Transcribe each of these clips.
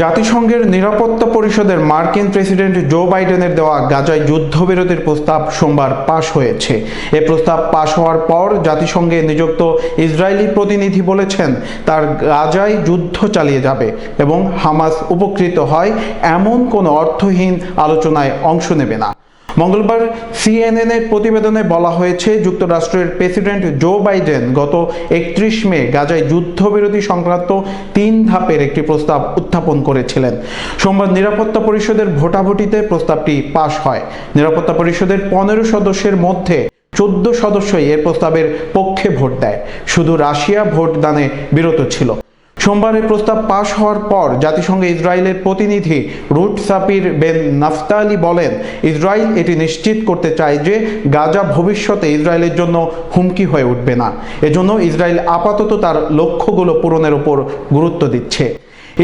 জাতিসংঘের নিরাপত্তা পরিষদের মার্কিন প্রেসিডেন্ট জো বাইডেনের দেওয়া গাজায় যুদ্ধবিরতির প্রস্তাব সোমবার পাশ হয়েছে। এ প্রস্তাব পাশ হওয়ার পর জাতিসংঘে নিযুক্ত ইসরায়েলি প্রতিনিধি বলেছেন, তার গাজায় যুদ্ধ চালিয়ে যাবে এবং হামাস উপকৃত হয় এমন কোনো অর্থহীন আলোচনায় অংশ নেবে না। মঙ্গলবার সিএনএন এর প্রতিবেদনে বলা হয়েছে, যুক্তরাষ্ট্রের প্রেসিডেন্ট জো বাইডেন গত একত্রিশ মে গাজায় যুদ্ধবিরতি সংক্রান্ত তিন ধাপের একটি প্রস্তাব উত্থাপন করেছিলেন। সোমবার নিরাপত্তা পরিষদের ভোটাভুটিতে প্রস্তাবটি পাশ হয়। নিরাপত্তা পরিষদের পনেরো সদস্যের মধ্যে চোদ্দ সদস্যই এর প্রস্তাবের পক্ষে ভোট দেয়। শুধু রাশিয়া ভোটদানে বিরত ছিল। সোমবার এই প্রস্তাব পাশ হওয়ার পর জাতিসংঘে ইসরায়েলের প্রতিনিধি রুট সাপির বেন নাফতালি বলেন, ইসরায়েল এটি নিশ্চিত করতে চায় যে গাজা ভবিষ্যতে ইসরায়েলের জন্য হুমকি হয়ে উঠবে না। এজন্য ইসরায়েল আপাতত তার লক্ষ্যগুলো পূরণের উপর গুরুত্ব দিচ্ছে।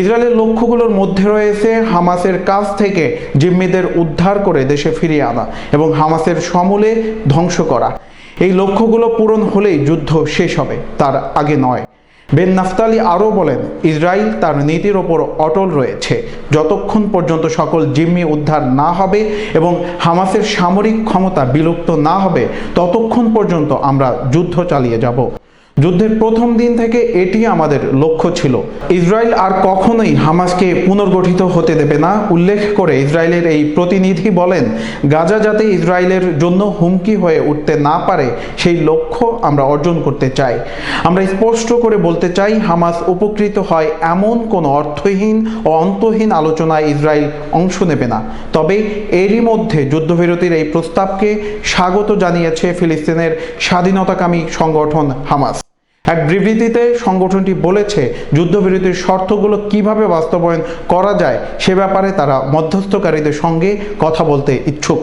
ইসরায়েলের লক্ষ্যগুলোর মধ্যে রয়েছে হামাসের কাছ থেকে জিম্মিদের উদ্ধার করে দেশে ফিরিয়ে আনা এবং হামাসের সমূলে ধ্বংস করা। এই লক্ষ্যগুলো পূরণ হলেই যুদ্ধ শেষ হবে, তার আগে নয়। বেন নাফতালি আরও বলেন ইসরায়েল তার নীতির ওপর অটল রয়েছে। যতক্ষণ পর্যন্ত সকল জিম্মি উদ্ধার না হবে এবং হামাসের সামরিক ক্ষমতা বিলুপ্ত না হবে, ততক্ষণ পর্যন্ত আমরা যুদ্ধ চালিয়ে যাব। যুদ্ধের প্রথম দিন থেকে এটি আমাদের লক্ষ্য ছিল। ইসরায়েল আর কখনোই হামাসকে পুনর্গঠিত হতে দেবে না। উল্লেখ করে ইসরায়েলের এই প্রতিনিধি বলেন, গাজা যাতে ইসরায়েলের জন্য হুমকি হয়ে উঠতে না পারে সেই লক্ষ্য আমরা অর্জন করতে চাই। আমরা স্পষ্ট করে বলতে চাই, হামাস উপকৃত হয় এমন কোনো অর্থহীন ও অন্তহীন আলোচনায় ইসরায়েল অংশ নেবে না। তবে এরই মধ্যে যুদ্ধবিরতির এই প্রস্তাবকে স্বাগত জানিয়েছে ফিলিস্তিনের স্বাধীনতাকামী সংগঠন হামাস। এক বিবৃতিতে সংগঠনটি বলেছে, যুদ্ধবিরতির শর্তগুলো কীভাবে বাস্তবায়ন করা যায় সে ব্যাপারে তারা মধ্যস্থকারীদের সঙ্গে কথা বলতে ইচ্ছুক।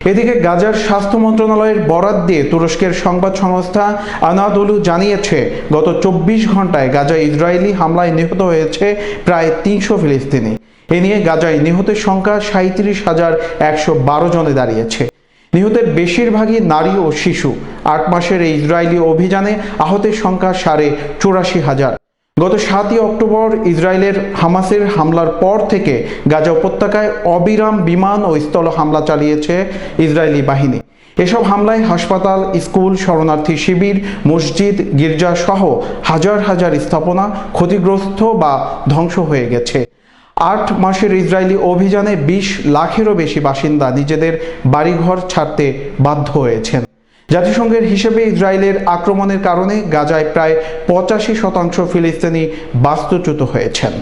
এদিকে গাজার স্বাস্থ্য মন্ত্রণালয়ের বরাত দিয়ে তুরস্কের সংবাদ সংস্থা আনাদুলু জানিয়েছে, গত চব্বিশ ঘন্টায় গাজায় ইসরায়েলি হামলায় নিহত হয়েছে প্রায় তিনশো ফিলিস্তিনি। এ নিয়ে গাজায় নিহতের সংখ্যা সাঁত্রিশ হাজার একশো বারো জনে দাঁড়িয়েছে। নিহতের বেশিরভাগই নারী ও শিশু। আট মাসের এই ইসরায়েলি অভিযানে আহতের সংখ্যা সাড়ে চুরাশি হাজার। গত সাতই অক্টোবর ইসরায়েলের হামাসের হামলার পর থেকে গাজা উপত্যকায় অবিরাম বিমান ও স্থল হামলা চালিয়েছে ইসরায়েলি বাহিনী। এসব হামলায় হাসপাতাল, স্কুল, শরণার্থী শিবির, মসজিদ, গির্জা সহ হাজার হাজার স্থাপনা ক্ষতিগ্রস্ত বা ধ্বংস হয়ে গেছে। আট মাসের ইসরায়েলি অভিযানে বিশ লাখেরও বেশি বাসিন্দা নিজেদের বাড়িঘর ছাড়তে বাধ্য হয়েছেন। জাতিসংঘের হিসেবে ইসরায়েলের আক্রমণের কারণে গাজায় প্রায় পঁচাশি শতাংশ ফিলিস্তিনি বাস্তুচ্যুত হয়েছেন।